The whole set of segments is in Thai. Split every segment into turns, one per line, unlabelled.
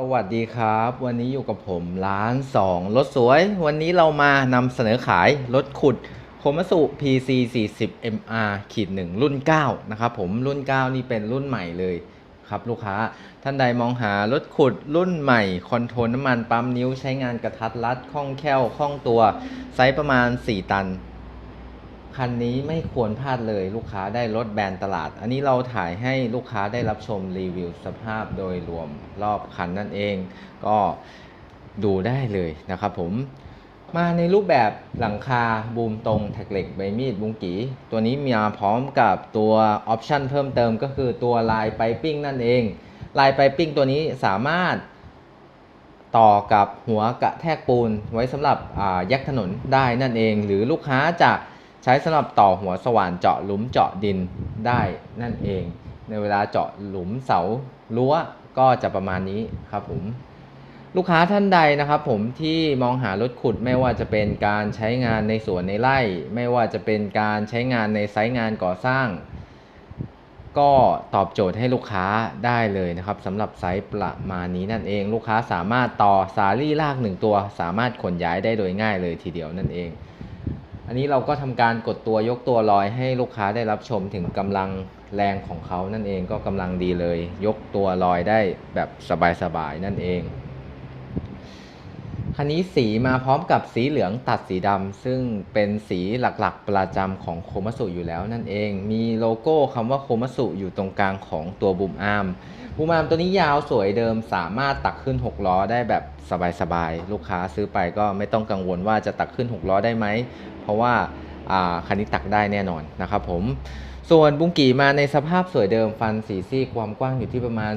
สวัสดีครับ วันนี้อยู่กับผมร้าน2รถสวย วันนี้เรามานำเสนอขายรถขุดโคมัสุ PC 40 MR ขีด1รุ่น 9 นะครับผมรุ่น 9 นี่เป็นรุ่นใหม่เลยครับลูกค้า ท่านใดมองหารถขุดรุ่นใหม่ คอนโทรลน้ำมันปั๊มนิ้วใช้งานกระทัดรัดคล่องแคล่วคล่องตัว ไซส์ประมาณ 4 ตัน คันนี้ไม่ควรพลาดเลยลูกค้าได้รถแบรนด์ตลาด อันนี้เราถ่ายให้ลูกค้าได้รับชมรีวิวสภาพโดยรวมรอบคันนั่นเอง ก็ดูได้เลยนะครับผมมาในรูปแบบหลังคาบูมตรงแท็กเหล็กใบมีดบุงกีตัวนี้มีมาพร้อมกับตัวออปชันเพิ่มเติมก็คือตัวลายไปปิ้งนั่นเอง ลายไปปิ้งตัวนี้สามารถต่อกับหัวกระแทกปูนไว้สำหรับอ่าแยกถนนได้นั่นเอง หรือลูกค้าจะ ใช้สำหรับต่อหัวสว่านเจาะหลุมเจาะดินได้นั่นเอง ในเวลาเจาะหลุมเสารั้วก็จะประมาณนี้ครับผมลูกค้าท่านใดนะครับผมที่มองหารถขุดไม่ว่าจะเป็นการใช้งานในสวนในไร่ ไม่ว่าจะเป็นการใช้งานในไซต์งานก่อสร้าง ก็ตอบโจทย์ให้ลูกค้าได้เลยนะครับสำหรับไซส์ประมาณนี้นั่นเอง ลูกค้าสามารถต่อสาลี่ลากหนึ่งตัว สามารถขนย้ายได้โดยง่ายเลยทีเดียวนั่นเอง อันนี้เราก็ทำการกดตัวยกตัวลอยให้ลูกค้าได้รับชมถึงกำลังแรงของเขานั่นเองก็กำลังดีเลย ยกตัวลอยได้แบบสบายๆนั่นเองคันนี้สีมาพร้อมกับสีเหลืองตัดสีดำซึ่งเป็นสีหลักๆประจำของโคมัสุอยู่แล้วนั่นเอง มีโลโก้คำว่าโคมัสุอยู่ตรงกลางของตัวบูมอาร์มบูมอาร์มตัวนี้ยาวสวยเดิมสามารถตักขึ้น 6 ล้อได้แบบสบายๆ ลูกค้าซื้อไปก็ไม่ต้องกังวลว่าจะตักขึ้น 6 ล้อได้ไหม ราะว่าอ่าคันนี้ตักได้แน่นอนนะครับผม ส่วนบุงกีมาในสภาพสวยเดิมฟันสีซี่ความกว้างอยู่ที่ประมาณ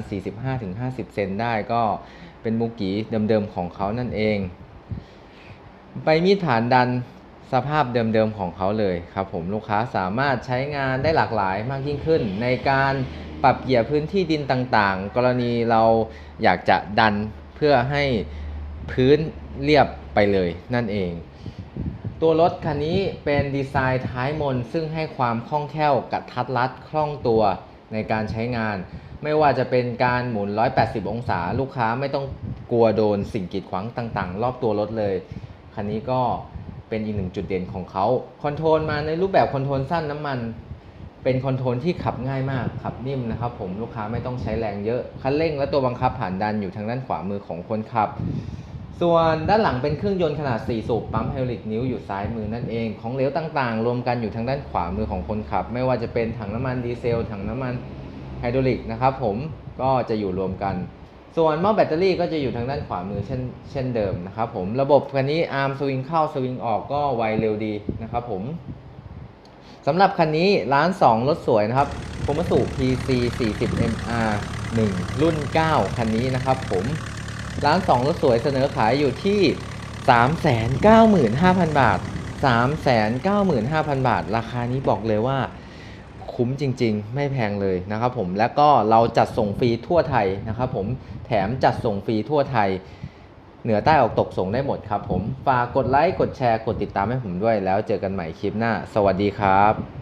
45-50 เซนได้ก็เป็นบุงกีเดิมๆของเขานั่นเองใบมีดฐานดันสภาพเดิมๆของเขาเลยครับผมลูกค้าสามารถใช้งานได้หลากหลายมากยิ่งขึ้น ในการปรับเหยียพื้นที่ดินต่างๆ กรณีเราอยากจะดันเพื่อให้พื้นเรียบไปเลยนั่นเอง ตัวรถคันนี้เป็นดีไซน์ท้ายมน ซึ่งให้ความคล่องแคล่วกระทัดรัดคล่องตัวในการใช้งาน ไม่ว่าจะเป็นการหมุน 180 องศา ลูกค้าไม่ต้องกลัวโดนสิ่งกีดขวางต่างๆ รอบตัวรถเลย คันนี้ก็เป็นอีกหนึ่งจุดเด่นของเขาคอนโทรลมาในรูปแบบคอนโทรลสั้นน้ำมัน เป็นคอนโทรลที่ขับง่ายมากขับนิ่มนะครับผมลูกค้าไม่ต้องใช้แรงเยอะคันเร่งและตัวบังคับผ่านดันอยู่ทางด้านขวามือของคนขับ ส่วนด้านหลังเป็นเครื่องยนต์ขนาด 4 สูบปั๊มไฮดรอลิกนิ้วอยู่ซ้ายมือนั่นเอง ของเหลวต่างๆ รวมกันอยู่ทางด้านขวามือของคนขับ ไม่ว่าจะเป็นถังน้ำมันดีเซล ถังน้ำมันไฮดรอลิกนะครับผมก็จะอยู่รวมกัน ส่วนหม้อแบตเตอรี่ก็จะอยู่ทางด้านขวามือเช่นเช่นเดิมนะครับผมระบบคันนี้อาร์มสวิงเข้าสวิงออกก็ไวเร็วดีนะครับผมสำหรับคันนี้ร้าน 2 รถสวยนะครับโคมสุ PC 40 MR 1 รุ่น 9 คันนี้นะครับผม ร้าน2รถสวยเสนอขายอยู่ที่ 395,000 บาท 395,000 บาท ราคานี้บอกเลยว่าคุ้มจริง ๆ ไม่แพงเลยนะครับผมแล้วก็เราจัดส่งฟรีทั่วไทยนะครับผมแถมจัดส่งฟรีทั่วไทย เหนือใต้ออกตกส่งได้หมดครับผมฝากกดไลค์กดแชร์กดติดตามให้ผมด้วยแล้วเจอกันใหม่คลิปหน้า สวัสดีครับ